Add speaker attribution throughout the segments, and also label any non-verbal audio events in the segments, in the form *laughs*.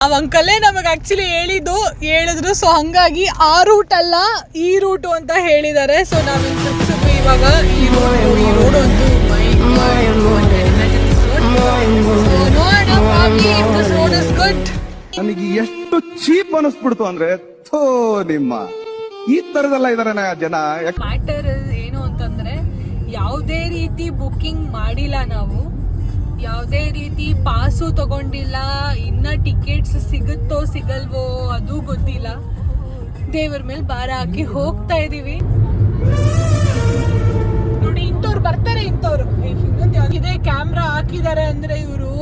Speaker 1: ಅವ್ ಅಂಕಲೇ ನಮಗೆ ಆಕ್ಚುಲಿ ಹೇಳಿದ್ದು ಹೇಳಿದ್ರು. ಸೊ ಹಂಗಾಗಿ ಆ ರೂಟ್ ಅಲ್ಲ ಈ ರೂಟು ಅಂತ ಹೇಳಿದ್ದಾರೆ ಸೊ ನಾವು ಇವಾಗ ಈ ರೋಡ್ ಈ ರೋಡ್ ಒಂದು ರೋಡ್ ಇಸ್
Speaker 2: ನನಗೆ ಎಷ್ಟು ಚೀಪ್ ಅನಿಸ್ಬಿಡ್ತು ಅಂದ್ರೆ ಥೋ ನಿಮ್ಮ. ಈ ತರದೆಲ್ಲ ಇದಾರೆ ಜನ.
Speaker 1: ಮ್ಯಾಟರ್ ಏನು ಅಂತಂದ್ರೆ ಯಾವುದೇ ರೀತಿ ಬುಕ್ಕಿಂಗ್ ಮಾಡಿಲ್ಲ ನಾವು. ಯಾವುದೇ ರೀತಿ ಪಾಸು ತಗೊಂಡಿಲ್ಲ ಇನ್ನ ಟಿಕೆಟ್ಸ್ ಸಿಗುತ್ತೋ ಸಿಗಲ್ವೋ ಅದು ಗೊತ್ತಿಲ್ಲ. ದೇವರ ಮೇಲೆ ಭಾರ ಹಾಕಿ ಹೋಗ್ತಾ ಇದೀವಿ. ನೋಡಿ ಇಂಥವ್ರು ಬರ್ತಾರೆ ಇಂಥವ್ರು. ಇದೇ ಇನ್ನೊಂದ್ ಇದೆ ಕ್ಯಾಮ್ರಾ ಹಾಕಿದ್ದಾರೆ ಅಂದ್ರೆ ಇವರು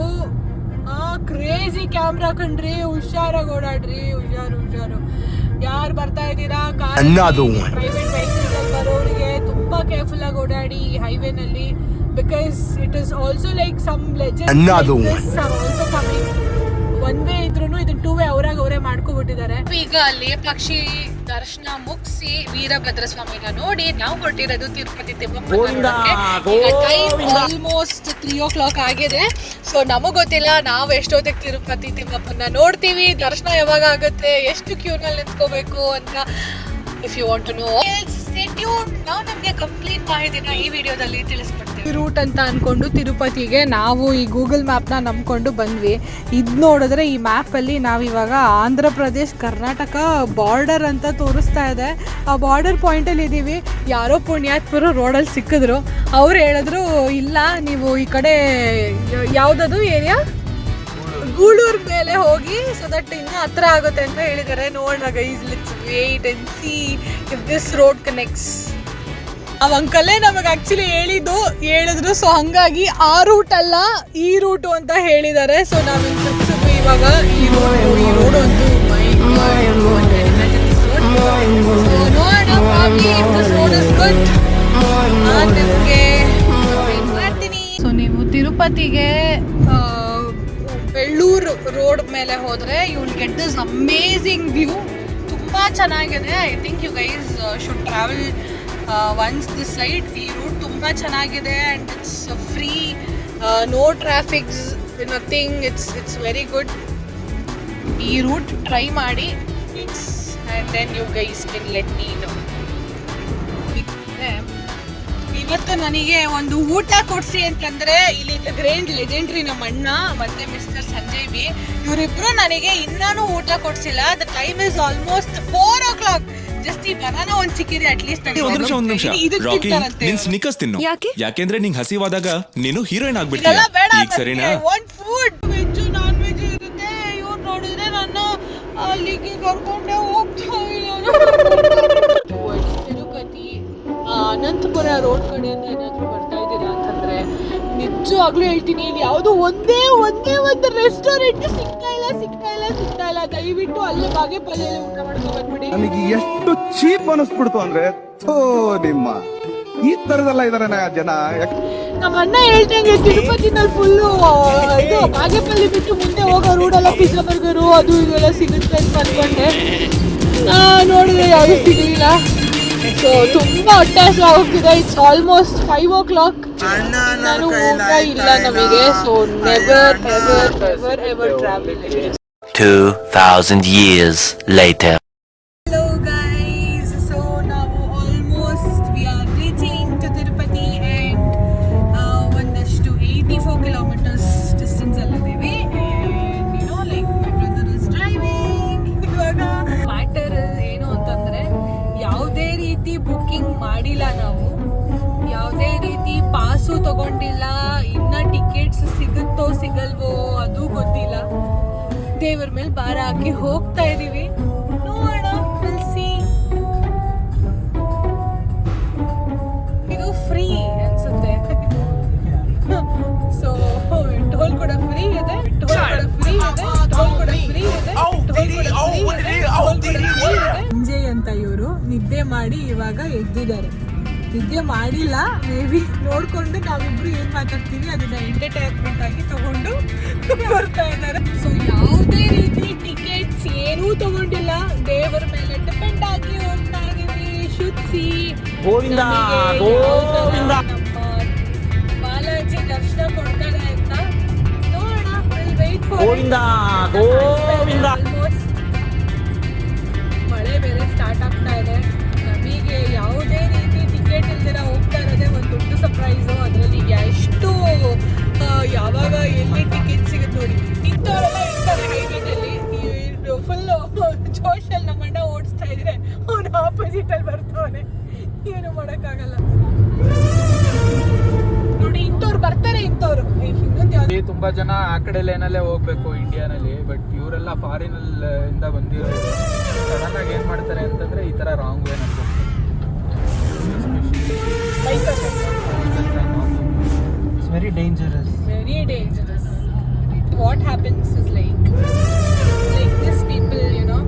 Speaker 1: ಆ ಕ್ರೇಜಿ ಕ್ಯಾಮ್ರಾ ಕಂಡ್ರಿ ಹುಷಾರಾಗಿ ಓಡಾಡ್ರಿ ಹುಷಾರು ಹುಷಾರು. ಯಾರು ಬರ್ತಾ ಇದ್ದೀರಾ?
Speaker 3: ಕಾರ್.
Speaker 1: ಪ್ರೈವೇಟ್ ಬೈಕ್ ಬರೋರಿಗೆ ತುಂಬಾ ಕೇರ್ಫುಲ್ ಆಗಿ ಓಡಾಡಿ ಹೈವೇ ನಲ್ಲಿ because it also also like some
Speaker 3: Another one.
Speaker 1: Also coming one way ಇದ್ರೂ ಇದನ್ನ ಟೂ ವೇ ಅವರಾಗ ಅವರೇ ಮಾಡ್ಕೊಬಿಟ್ಟಿದ್ದಾರೆ. ಈಗ ಅಲ್ಲಿ ದರ್ಶನ ಮುಗಿಸಿ ವೀರಭದ್ರ ಸ್ವಾಮಿನ ನೋಡಿ ನಾವು ಕೊಟ್ಟಿರೋದು ತಿರುಪತಿ ತಿಮ್ಮಪ್ಪನ ಆಲ್ಮೋಸ್ಟ್ ತ್ರೀ ಓ ಕ್ಲಾಕ್ ಆಗಿದೆ. ಸೊ ನಮಗ್ ಗೊತ್ತಿಲ್ಲ ನಾವು ಎಷ್ಟೊತ್ತಿಗೆ ತಿರುಪತಿ ತಿಮ್ಮಪ್ಪನ ನೋಡ್ತೀವಿ ದರ್ಶನ ಯಾವಾಗ ಆಗುತ್ತೆ ಎಷ್ಟು ಕ್ಯೂನಲ್ಲಿ ನಿಂತ್ಕೋಬೇಕು ಅಂತ. If you want to know ನಮಗೆ ಈ ವಿಡಿಯೋದಲ್ಲಿ ರೂಟ್ ಅಂತ ಅನ್ಕೊಂಡು ತಿರುಪತಿಗೆ ನಾವು ಈ ಗೂಗಲ್ ಮ್ಯಾಪ್ನ ನಂಬ್ಕೊಂಡು ಬಂದ್ವಿ. ಇದು ನೋಡಿದ್ರೆ ಈ ಮ್ಯಾಪಲ್ಲಿ ನಾವಿವಾಗ ಆಂಧ್ರ ಪ್ರದೇಶ್, ಕರ್ನಾಟಕ ಬಾರ್ಡರ್ ಅಂತ ತೋರಿಸ್ತಾ ಇದೆ. ಆ ಬಾರ್ಡರ್ ಪಾಯಿಂಟಲ್ಲಿ ಇದ್ದೀವಿ ಯಾರೋ ಪುಣ್ಯಾತ್ಮರು ರೋಡಲ್ಲಿ ಸಿಕ್ಕಿದ್ರು. ಅವ್ರು ಹೇಳಿದ್ರು, ಇಲ್ಲ, ನೀವು ಈ ಕಡೆ ಯಾವುದದು ಏರಿಯಾ ಗೂಳೂರ್ ಮೇಲೆ ಹೋಗಿ ಸೊ ದಟ್ ಇನ್ನೂ ಹತ್ರ ಆಗುತ್ತೆ ಅಂತ ಹೇಳಿದ್ದಾರೆ. ನೋಡೋಣ guys let's wait and see if this road connects ಅವ ಅಂಕಲೇ ನಮಗೆ ಆ್ಯಕ್ಚುಲಿ ಹೇಳಿದ್ದು, ಹೇಳಿದ್ರು. ಸೊ ಹಂಗಾಗಿ ಆ ರೂಟ್ ಅಲ್ಲ, ಈ ರೂಟು ಅಂತ ಹೇಳಿದ್ದಾರೆ. ಸೊ ನಾವು ಇವಾಗ ಈ ರೋಡ್ ಈ ರೋಡ್ ಒಂದು ಸೊ ನೀವು ತಿರುಪತಿಗೆ ಬೆಳ್ಳೂರು ರೋಡ್ ಮೇಲೆ ಹೋದ್ರೆ you will get this amazing view ತುಂಬಾ ಚೆನ್ನಾಗಿದೆ. I think you guys should travel once this side ಈ ರೂಟ್ ತುಂಬ ಚೆನ್ನಾಗಿದೆ and it's free no traffics nothing it's it's very good ಈ ರೂಟ್ ಟ್ರೈ ಮಾಡಿ it's and then you guys can let me know ಇವತ್ತು ನನಗೆ ಒಂದು ಊಟ ಕೊಡ್ಸಿ ಅಂತಂದ್ರೆ ಇಲ್ಲಿ ಗ್ರೇಂಡ್ ಲೆಜೆಂಡ್ರಿ ನಮ್ಮ ಅಣ್ಣ ಮತ್ತೆ ಮಿಸ್ಟರ್ ಸಂಜಯ್ ಬಿ. ಇವರಿಬ್ರು ನನಗೆ ಇನ್ನೂ ಊಟ ಕೊಡ್ಸಿಲ್ಲ. The time is almost four o'clock just ಈ ಬನಾನ ಒಂದ್ ಸಿಕ್ಕಿದೆ ಅಟ್
Speaker 4: ಲೀಸ್ಟ್ ಒಂದ್ ನಿಮಿಷ ಒಂದ್ ನಿಮಿಷ. ರಾಕಿ ನಿನ್ ಸ್ನಿಕರ್ಸ್ ತಿನ್ನು.
Speaker 1: ಯಾಕೆ?
Speaker 4: ಯಾಕೆಂದ್ರೆ ನಿಂಗ್ ಹಸಿವಾದಾಗ ನೀನು ಹೀರೋಯಿನ್ ಆಗ್ಬಿಡ್ತೀಯ.
Speaker 1: ಬೇಡ
Speaker 4: ಈಗ ಸರಿನಾ?
Speaker 1: One food veg non veg ಇರುತ್ತೆ. ಇವ್ರು ನೋಡಿದ್ರೆ ನಾನು ಅಲ್ಲಿಗೆ ಕರ್ಕೊಂಡೆ ಹೋಗ್ತಾ ಇಲ್ಲ. ಆ, ಅನಂತಪುರ ರೋಡ್ ಕಡೆಯಿಂದ ಏನಾದರೂ ಬರ್ತಾ ಇದ್ದೀರಾ ಅಂತಂದ್ರೆ ನಿಜವಾಗ್ಲೂ ಹೇಳ್ತೀನಿ ಇಲ್ಲಿ ಯಾವುದು ಒಂದೇ ಒಂದೇ ಒಂದು ರೆಸ್ಟೋರೆಂಟ್ ಸಿಗ್ತಾ ಇಲ್ಲ ಸಿಗ್ತಾ ಇಲ್ಲ ಸಿಗ್ತಾ ಇಲ್ಲ. ದಯವಿಟ್ಟು ಅಲ್ಲೇ ಬಾಗೇಪಲ್ಲಿಯಲ್ಲಿ ಊಟ ಮಾಡ್ಕೊಂಡು ಬಂದ್ಬಿಡಿ.
Speaker 2: ನನಗೆ ಎಷ್ಟು ಚೀಪ್ ಅನಿಸ್ಬಿಡ್ತು ಅಂದ್ರೆ ಥೋ ನಿಮ್ಮ. ಈ ತರದಲ್ಲ ಇದಾರೆ ಜನ. ಯಾಕ್-
Speaker 1: ನಮ್ಮ ಅಣ್ಣ ಹೇಳ್ದಂಗೆ ತಿರುಪತಿನಲ್ಲಿ ಫುಲ್ಲು ಇದು ಬಾಗೇಪಲ್ಲಿ ಬಿಟ್ಟು ಮುಂದೆ ಹೋಗೋ ರೂಡೆಲ್ಲ ಪಿಜ್ಜಾ ಬರ್ಗರು ಅದು ಇದೆಲ್ಲ ಸಿಗುತ್ತೆ ಅಂತ ಅನ್ಕೊಂಡೆ. ನಾ ನೋಡಿದ್ರೆ ಯಾವುದು ಸಿಗಲಿಲ್ಲ. ಸೊ ತುಂಬ ಹೊಟ್ಟೆ ಹಸಿವು ಹೋಗ್ತಿದೆ it's almost five o'clock ನಾನು ಊಟ ಇಲ್ಲ ನಮಗೆ. So never ever ever ever travel
Speaker 3: 2000 years later.
Speaker 1: ತಗೊಂಡಿಲ್ಲ ಇನ್ನ ಟಿಕೆಟ್ಸ್ ಸಿಗುತ್ತೋ ಸಿಗಲ್ವೋ ಅದು ಗೊತ್ತಿಲ್ಲ. ದೇವರ ಮೇಲೆ ಭಾರ ಹಾಕಿ ಹೋಗ್ತಾ ಇದೀವಿ. ನೋಡೋಣ see. ಇದು ಫ್ರೀ ಅನ್ಸುತ್ತೆ. *laughs* ಸೊ ಟೋಲ್ ಕೂಡ ಫ್ರೀ ಇದೆ ಟೋಲ್ ಕೂಡ ಫ್ರೀ ಇದೆ ಟೋಲ್ ಕೂಡ ಫ್ರೀ ಇದೆ ಟೋಲ್ ಕೂಡ ಇದೆ. ಸಂಜಯ್ ಅಂತ ಇವರು ನಿದ್ದೆ ಮಾಡಿ ಇವಾಗ ಎದ್ದಿದ್ದಾರೆ. ನಿದ್ದೆ ಮಾಡಿಲ್ಲ. ಮೇ ಬಿ ನೋಡ್ಕೊಂಡು ನಾವಿಬ್ರು ಏನ್ ಮಾತಾಡ್ತೀವಿ ಅದನ್ನ ಎಂಟರ್ಟೈನ್ಮೆಂಟ್ ಆಗಿ ತಗೊಂಡು ಬರ್ತಾ ಇದ್ದಾರೆ. ಸೊ ಯಾವುದೇ ರೀತಿ ಟಿಕೆಟ್ಸ್ ಏನೂ ತಗೊಂಡಿಲ್ಲ. ದೇವರ ಮೇಲೆ ಡಿಪೆಂಡ್ ಆಗಿ ಹೋಗ್ತಾ ಇದೀವಿ ಶುಚಿ ಬಾಲಾಜಿ ದರ್ಶನ ಕೊಡ್ತಾರೆ ಅಂತ. ನೋಡೋಣ ಜನ ಹೋಗ್ತಾ ಇರೋದೇ ಒಂದು ದೊಡ್ಡ ಸರ್ಪ್ರೈಸು ಅದರಲ್ಲಿ ಎಷ್ಟು ಯಾವಾಗ ಎಲ್ಲಿ ಟಿಕೆಟ್ ಸಿಗುತ್ತೆ ನೋಡಿ. ಇಂಥವರೆಲ್ಲ ಇರ್ತಾರೆ ಹೈವೇನಲ್ಲಿ ಫುಲ್ಲು ನಮ್ಮ ನಮ್ಮಣ್ಣ ಓಡಿಸ್ತಾ ಇದ್ರೆ ಅವನು ಆಪೋಸಿಟಲ್ಲಿ ಬರ್ತಾವನೆ. ಏನು ಮಾಡೋಕ್ಕಾಗಲ್ಲ. ನೋಡಿ, ಇಂಥವ್ರು ಬರ್ತಾರೆ ಇಂಥವ್ರು. ಇನ್ನೊಂದು
Speaker 5: ತುಂಬಾ ಜನ ಆ ಕಡೆ ಲೈನಲ್ಲೇ ಹೋಗ್ಬೇಕು ಇಂಡಿಯಾನಲ್ಲಿ ಬಟ್ ಇವರೆಲ್ಲ ಫಾರಿನ್ ಇಂದ ಬಂದಿರೋ ಸಡನ್ ಆಗಿ ಏನ್ ಮಾಡ್ತಾರೆ ಅಂತಂದ್ರೆ ಈ ತರ ರಾಂಗ್ ವೇ ಅಂತ
Speaker 6: It's very dangerous.
Speaker 1: Very dangerous what happens is like like this people you know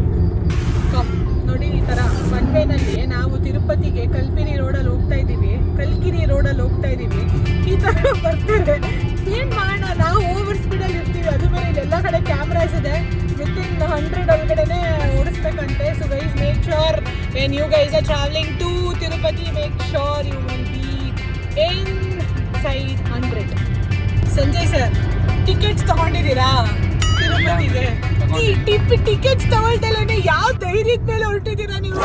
Speaker 1: come ನೋಡಿ ಈ ಥರ ಒನ್ ವೇನಲ್ಲಿ ನಾವು ತಿರುಪತಿಗೆ ಕಲ್ಪಿನಿ ರೋಡಲ್ಲಿ ಹೋಗ್ತಾ ಇದ್ದೀವಿ ಕಲ್ಕಿರಿ ರೋಡಲ್ಲಿ ಹೋಗ್ತಾ ಇದ್ದೀವಿ. ಈ ಥರ ಬರ್ತಾರೆ. ಏನು ಮಾಡೋಣ ನಾವು ಓವರ್ ಸ್ಪೀಡಲ್ಲಿ ಕಡೆ ಕ್ಯಾಮ್ರಾಸ್ ಇದೆ. ವಿತ್ ಇನ್ ಹಂಡ್ರೆಡ್ ಒಳಗಡೆನೆ ಓಡಿಸ್ಬೇಕಂತೆ. So guys make sure when you guys are travelling to Tirupati make sure you will be inside hundred Sanjay sir tickets ತಗೊಂಡಿದ್ದೀರಾ? ತಿರುಪತಿಗೆ ಟಿಕೆಟ್ಸ್ ತಗೊಳ್ದಲೇ ಯಾವ ಧೈರ್ಯದ ಮೇಲೆ ಹೊರಟಿದ್ದೀರಾ ನೀವು?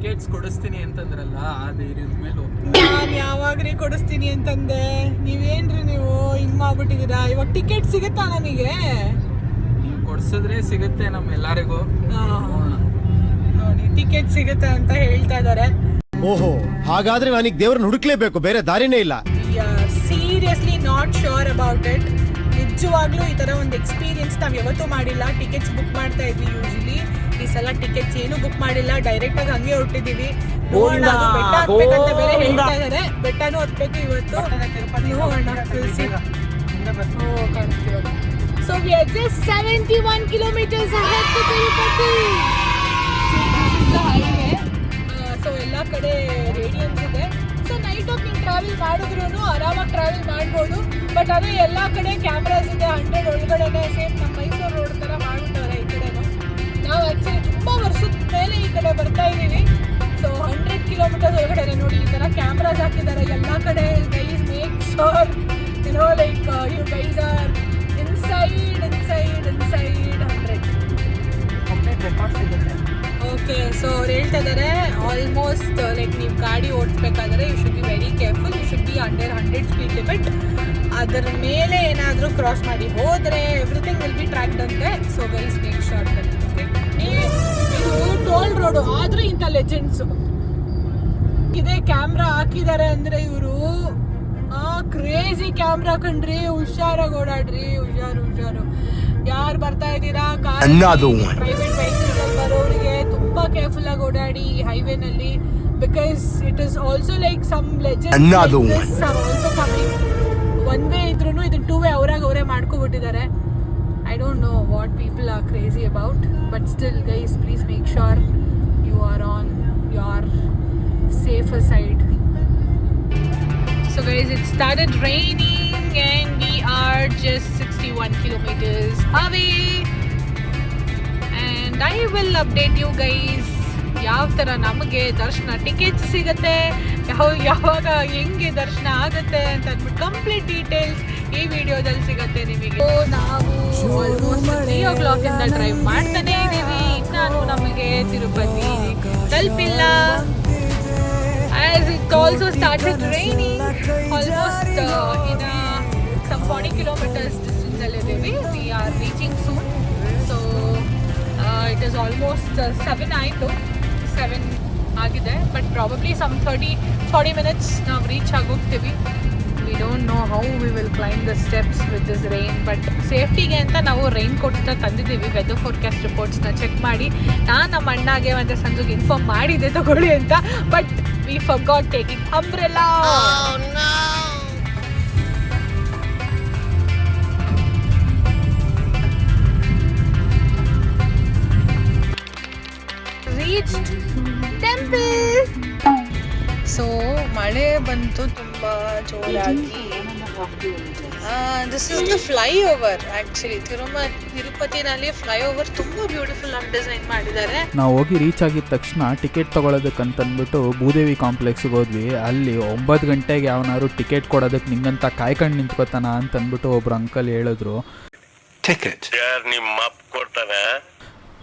Speaker 5: ಟಿಕೆಟ್ಸ್ ಕೊಡಿಸ್ತೀನಿ ಅಂತಂದ್ರಲ್ಲ ಆ ಧೈರ್ಯದ ಮೇಲೆ.
Speaker 1: ನಾನು ಯಾವಾಗ್ರಿ ಕೊಡಿಸ್ತೀನಿ ಅಂತಂದೆ? ನೀವೇನ್ರಿ ನೀವು ಹಿಂಗ್ ಮಾಡ್ಬಿಟ್ಟಿದ್ದೀರಾ? ಇವಾಗ ಟಿಕೆಟ್ ಸಿಗುತ್ತಾ ನನಗೆ
Speaker 5: ನೀವು ಕೊಡ್ಸಿದ್ರೆ ಸಿಗುತ್ತೆ ನಮ್ಮ ಎಲ್ಲರಿಗೂ.
Speaker 1: ನೋಡಿ ಟಿಕೆಟ್ ಸಿಗುತ್ತೆ ಅಂತ ಹೇಳ್ತಾ ಇದ್ದಾರೆ.
Speaker 7: ಓಹೋ ಹಾಗಾದ್ರೆ ನನಗೆ ದೇವ್ರನ್ನ ಹುಡುಕ್ಲೇಬೇಕು ಬೇರೆ ದಾರಿನೇ ಇಲ್ಲ.
Speaker 1: Seriously not sure about it ನಿಜವಾಗ್ಲೂ ಈ ಥರ ಒಂದು ಎಕ್ಸ್ಪೀರಿಯನ್ಸ್ ನಾವು ಯಾವತ್ತೂ ಮಾಡಿಲ್ಲ. ಟಿಕೆಟ್ಸ್ ಬುಕ್ ಮಾಡ್ತಾ ಇದ್ವಿ ಯೂಶಲಿ ಸಲ ಟಿಕೆಟ್ಸ್ ಏನು ಬುಕ್ ಮಾಡಿಲ್ಲ. ಡೈರೆಕ್ಟ್ ಆಗಿ ಹಂಗೆ ಹೊರಟಿದೀವಿ. ನೋಡೋಣ ಅದು ಬೆಟ್ಟ ಹತ್ಬೇಕಂತ ಬೇರೆ ಹೇಳ್ತಾ ಇದಾರೆ. ಬೆಟ್ಟನೂ ಹತ್ಬೇಕು ಇವತ್ತು. ನೋಡೋಣ so we are just seventy one kilometres ahead to Tirupati highway so ಎಲ್ಲ ಕಡೆ ರೇಡಿಯನ್ಸ್ ಇದೆ. ಸೊ ನೈಟ್ ಹೋಗಿ ನೀವು ಟ್ರಾವೆಲ್ ಮಾಡಿದ್ರು ಆರಾಮಾಗಿ ಟ್ರಾವೆಲ್ ಮಾಡ್ಬೋದು. ಬಟ್ ಅದೇ ಎಲ್ಲ ಕಡೆ ಕ್ಯಾಮ್ರಾಸ್ ಇದೆ ಹಂಡ್ರೆಡ್ ಒಳಗಡೆ ಸೇಮ್ ನಮ್ಮ ಮೈಸೂರು ರೋಡ್ ಥರ ಕಡೆನೂ ನಾವು ಆ್ಯಕ್ಚುಲಿ ತುಂಬ ವರ್ಷದ ಮೇಲೆ ಈ ಕಡೆ ಬರ್ತಾ ಇದ್ದೀವಿ. ಸೊ ಹಂಡ್ರೆಡ್ ಕಿಲೋಮೀಟರ್ಸ್ ಒಳಗಡೆ ನೋಡಿ ಈ ಥರ ಕ್ಯಾಮ್ರಾಸ್ ಹಾಕಿದ್ದಾರೆ. ಎಲ್ಲ ಕಡೆ guys make sure you know like you guys are inside inside inside hundred okay so ಅವ್ರು ಹೇಳ್ತಾ ಇದ್ದಾರೆ ಆಲ್ಮೋಸ್ಟ್ ಲೈಕ್ ನೀವು ಗಾಡಿ ಓಡಿಸ್ಬೇಕಾದ್ರೆ you should be very careful you should be under hundred speed limit ಅದರ ಮೇಲೆ ಏನಾದರೂ ಕ್ರಾಸ್ ಮಾಡಿ ಹೋದರೆ ಎವ್ರಿಥಿಂಗ್ ವಿಲ್ ಬಿ ಟ್ರ್ಯಾಕ್ಡ್ ಅಂತೆ. So very make sure okay ಇದು ಟೋಲ್ ರೋಡು ಆದರೂ ಇಂಥ ಲೆಜೆಂಡ್ಸ್ ಇದೇ ಕ್ಯಾಮ್ರಾ ಹಾಕಿದ್ದಾರೆ ಅಂದ್ರೆ ಇವರು ಆ ಕ್ರೇಜಿ ಕ್ಯಾಮ್ರಾ ಕಂಡ್ರಿ ಹುಷಾರಾಗಿ ಓಡಾಡ್ರಿ ಹುಷಾರು ಹುಷಾರು. ಯಾರು ಬರ್ತಾ ಇದ್ದೀರಾ. ಪ್ರೈವೇಟ್ ವೆಹಿಕಲ್ ಬರೋರಿಗೆ ತುಂಬಾ ಕೇರ್ಫುಲ್ ಆಗಿ ಓಡಾಡಿ ಈ ಹೈವೇನಲ್ಲಿ because it is also like some legend also coming one way ಇದ್ರೂ ಇದನ್ನ ಟೂ ವೇ ಅವರಾಗ ಅವರೇ ಮಾಡ್ಕೊಬಿಟ್ಟಿದ್ದಾರೆ. I don't know what people are crazy about but still guys please make sure you on your safer side. So guys, it started raining and we are just 61 kilometers away. And I will update you guys ಯಾವ ಥರ ನಮಗೆ ದರ್ಶನ tickets ಸಿಗುತ್ತೆ ಯಾವ ಯಾವಾಗ ಹೆಂಗೆ ದರ್ಶನ ಆಗುತ್ತೆ ಅಂತ ಅಂದ್ಬಿಟ್ಟು ಕಂಪ್ಲೀಟ್ ಡೀಟೇಲ್ಸ್ ಈ ವಿಡಿಯೋದಲ್ಲಿ ಸಿಗುತ್ತೆ ನಿಮಗೆ ನಾವು ಆಲ್ಮೋಸ್ಟ್ ತ್ರೀ ಓ ಕ್ಲಾಕಿಂದ ಡ್ರೈವ್ ಮಾಡ್ತಾನೆ ಇದ್ದೀವಿ ನಾನು ನಮಗೆ ತಿರುಪತಿ ತಲುಪಿಲ್ಲ as it also started raining almost uh, in a, some 40 kilometers distance we are reaching soon so uh, it is almost uh, 7 ಆಯಿತು 7 ಆಗಿದೆ but probably some now forty minutes ನಾವು reach ಆಗೋಗ್ತೀವಿ we don't know how we will climb the steps with this rain but ಸೇಫ್ಟಿಗೆ ಅಂತ ನಾವು rain ಕೋಟ್ಸ್ನ ತಂದಿದ್ದೀವಿ. Weather forecast ರಿಪೋರ್ಟ್ಸ್ನ check ಮಾಡಿ. ನಾನು ನಮ್ಮ ಅಣ್ಣಗೆ ಮತ್ತು ಸಂಜುಗೆ ಇನ್ಫಾರ್ಮ್ ಮಾಡಿದ್ದೆ ತಗೊಳ್ಳಿ ಅಂತ but we forgot taking umbrella ಮಳೆ ಬಂತು ತುಂಬಾ ಜೋರಾಗಿ. This is the flyover actually ತಿರುಮ ತಿರುಪತಿನಲ್ಲಿ ಫ್ಲೈ ಓವರ್ ತುಂಬಾ ಬ್ಯೂಟಿಫುಲ್ ಆಗಿ ಡಿಸೈನ್ ಮಾಡಿದ್ದಾರೆ.
Speaker 8: ನಾವು ಹೋಗಿ ರೀಚ್ ಆಗಿದ ತಕ್ಷಣ ಟಿಕೆಟ್ ತೊಗೊಳೋದಕ್ಕಂತಂದ್ಬಿಟ್ಟು ಭೂದೇವಿ ಕಾಂಪ್ಲೆಕ್ಸ್ಗೆ ಹೋದ್ವಿ. ಅಲ್ಲಿ ಒಂಬತ್ತು ಗಂಟೆಗೆ ಯಾವನಾದ್ರು ಟಿಕೆಟ್ ಕೊಡೋದಕ್ಕೆ ನಿಂಗಂತ ಕಾಯ್ಕೊಂಡು ನಿಂತ್ಕೋತಾನ ಅಂತಂದ್ಬಿಟ್ಟು ಒಬ್ರು ಅಂಕಲ್ ಹೇಳಿದ್ರು.
Speaker 3: Ticket.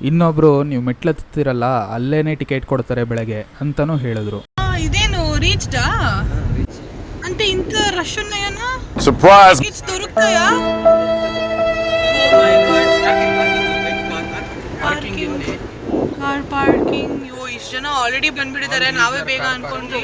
Speaker 8: ಇನ್ನೊಬ್ರು ನೀವು ಮೆಟ್ಲತ್ತಿರಲ್ಲ ಅಲ್ಲೇನೆ ಟಿಕೆಟ್ ಕೊಡ್ತಾರೆ ಬೆಳಗ್ಗೆ ಅಂತಲೂ ಹೇಳಿದ್ರು.
Speaker 1: ರೀಚ್ಡಾ ಅಂತ ಇಂತ ರಶ್ ಏನೋ
Speaker 3: Surprise!
Speaker 1: ಟಿಕೆಟ್ಸ್ ದೊರಕ್ತಾಯಾ? ಕಾರ್ ಪಾರ್ಕಿಂಗ್ ಯೋ ಇಷ್ಟು ಜನ ಆಲ್ರೆಡಿ ಬಂದ್ಬಿಟ್ಟಿದ್ದಾರೆ. ನಾವೇ ಬೇಗ ಅನ್ಕೊಂಡ್ವಿ.